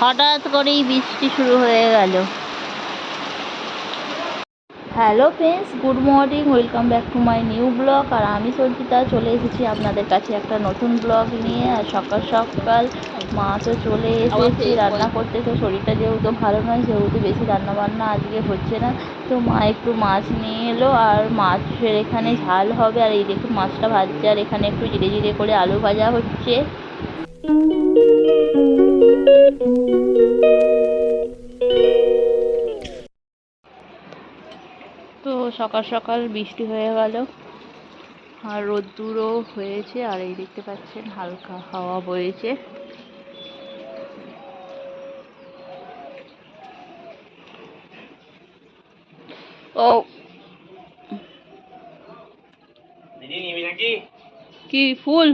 হঠাৎ করেই বৃষ্টি শুরু হয়ে গেল। Hello friends good morning welcome back to my new blog আর আমি সঞ্চিতা চলে এসেছি আপনাদের কাছে একটা নতুন ব্লগ নিয়ে। আর সকাল সকাল মা তো চলে এসেছি রান্না করতে। তো শরীরটা যেহেতু ভালো নয় সেহেতু বেশি রান্না বান্না আজকে হচ্ছে না। তো মা একটু মাছ নিয়ে এলো আর মাছের এখানে ঝাল হবে। আর এই দেখুন মাছটা ভাজছে আর এখানে একটু জিরে জিরে করে আলু ভাজা হচ্ছে। তো সকাল সকাল বৃষ্টি হয়ে গেল। আর রোদ্দুরও হয়েছে আর এই দেখতে পাচ্ছেন হালকা হাওয়া বয়েছে ও। কি ফুল?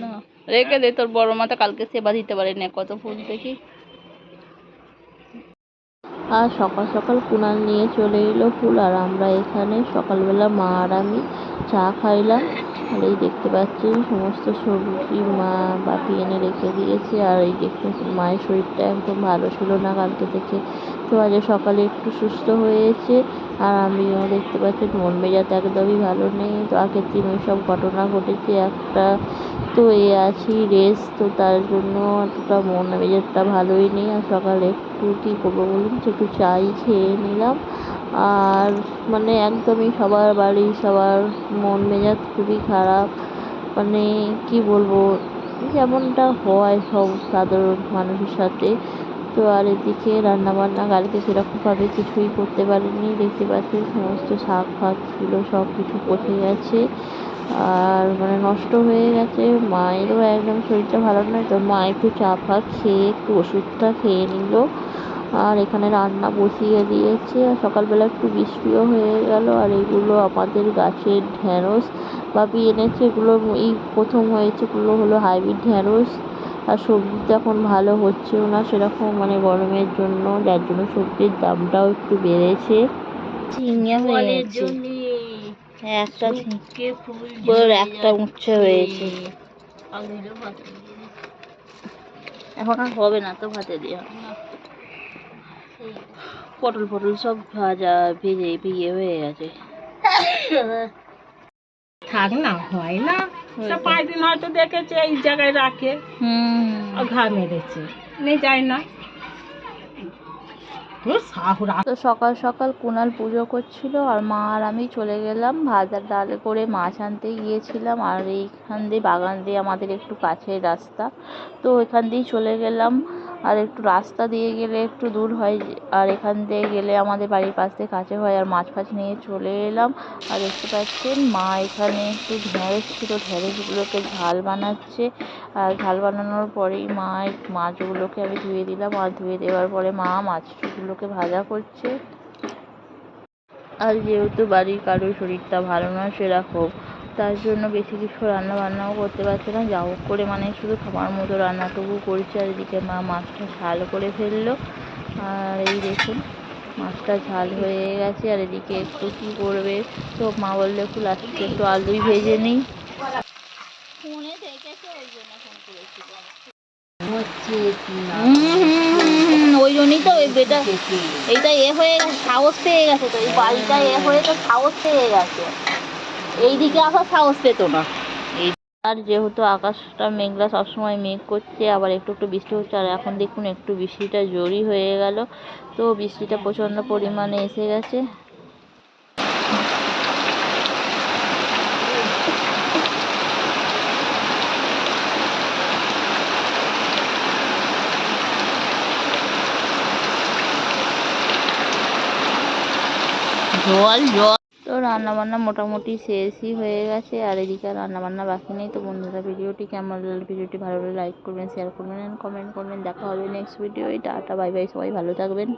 না। রেখে দে, তোর বড় মাথা কালকে সেবা দিতে পারে না, কত ফুল দেখি। আর সকাল সকাল কুনাল নিয়ে চলে এলো ফুল, আর আমরা এখানে সকালবেলা মা আর আমি চা খাইলাম। আর এই দেখতে পাচ্ছেন, সমস্ত সবজি মা বাপি এনে রেখে দিয়েছে। আর এই দেখতে মায়ের শরীরটা একদম ভালো ছিল না কালকে থেকে। আজ সকালে একটু সুস্থ হয়েছে, আর আমিও দেখতে পাচ্ছি মন মেজাজ একদমই ভালো নেই। তো আগের দিন ওই সব ঘটনা ঘটেছে, একটা তো এ আছি রেস্ট তো তার জন্য অতটা মন মেজাজটা ভালোই নেই। আর সকালে একটু কী করব বলুন একটু চাই খেয়ে নিলাম। আর মানে একদমই সবার বাড়ি সবার মন মেজাজ খুবই খারাপ। মানে কি বলব, যেমনটা হয় সব সাধারণ মানুষের সাথে। তো আর এদিকে রান্নাবান্না কালকে সেরকমভাবে কিছুই করতে পারিনি। দেখতে পাচ্ছি সমস্ত শাক ফাক ছিল সব কিছু পচে গেছে। আর মানে নষ্ট হয়ে গেছে। মায়েরও একদম শরীরটা ভালো নয়, তো মা একটু চা ফা খেয়ে একটু ওষুধটা খেয়ে নিল। আর এখানে রান্না বসিয়ে দিয়েছে। আর সকালবেলা একটু বৃষ্টিও হয়ে গেল। আর এগুলো আমাদের গাছের ঢ্যাঁড়স বাপি এনেছে, এগুলো এই প্রথম হয়েছে, এগুলো হলো হাইব্রিড ঢ্যাঁড়স আর সবজি তো এখন ভালো হচ্ছেও না সেরকম মানে গরমের জন্য যার জন্য সবজির দামটাও একটু বেড়েছে। ঝিঙে হয়ে গেছে একটা ঝিঙে একটা উচ্ছে হয়েছে। এখন আর হবে না তো ভাতে দিয়ে। পটল পটল সব ভাজা ভেজে ভিজে হয়ে গেছে। থাক না হয় না। তা পাঁচ দিন হয়তো দেখেছে এই জায়গায় রাখে। ঘা মেরেছে। নিয়ে যায় না। তো সকাল সকাল কুনাল পুজো করছিল আর মা আর আমি চলে গেলাম ভাজার ডালে করে মাছ আনতে গিয়েছিলাম আর এইখান দিয়ে বাগান দিয়ে আমাদের একটু কাছের রাস্তা। তো এখান দিয়েই চলে গেলাম আর একটু রাস্তা দিয়ে গেলে একটু দূর হয় আর এখান দিয়ে গেলে আমাদের বাড়ির পাশ দিয়ে কাছে হয় আর মাছ ফাছ নিয়ে চলে এলাম। আর দেখতে পাচ্ছেন মা এখানে একটু ঢেঁড়স ছিল, ঢেঁড়সগুলোকে ঝাল বানাচ্ছে। আর ঝাল বানানোর পরেই মা মাছগুলোকে আমি ধুয়ে দিলাম। আর ধুয়ে দেওয়ার পরে মা মাছগুলোকে ভাজা করছে। আর যেহেতু বাড়ির কারোর শরীরটা ভালো না সেরকম তার জন্য বেশি কিছু রান্না বান্নাও করতে পারছে না। যা হোক করে মানে শুধু খাবার মতো রান্নাটুকু করছে আর এদিকে মা মাছটা ঝাল করে ফেলল। আর এই দেখুন মাছটা ঝাল হয়ে গেছে আর এদিকে একটু কী করবে? তো মা বলল একটু লাস্টে একটু আলুই ভেজে নিই। ফোনে দেখেছে ওই জন্য ফোন করেছিল ওই জন্যই তো ওই বেটা, এইটা এ হয়ে গেছে, সাহস পেয়ে গেছে তো, এই বাড়িটা এ হয়ে তো সাহস পেয়ে গেছে। এইদিকে আসার সাহস পেতো না। আর যেহেতু আকাশটা মেঘলা, সবসময় মেঘ করছে, আবার একটু একটু বৃষ্টি হচ্ছে, আর এখন দেখুন একটু বৃষ্টিটা জোরই হয়ে গেল। তো বৃষ্টিটা প্রচণ্ড পরিমাণে এসে গেছে। জল জল। তো রান্না বান্না মোটামুটি শেষই হয়ে গেছে, আর এদিকে রান্না বান্না বাকি নেই। তো বন্ধুরা, ভিডিওটি কেমন লাগল? ভিডিওটি ভালো লাগলে লাইক করবেন শেয়ার করবেন কমেন্ট করবেন। দেখা হবে next video tata bye bye সবাই ভালো থাকবেন।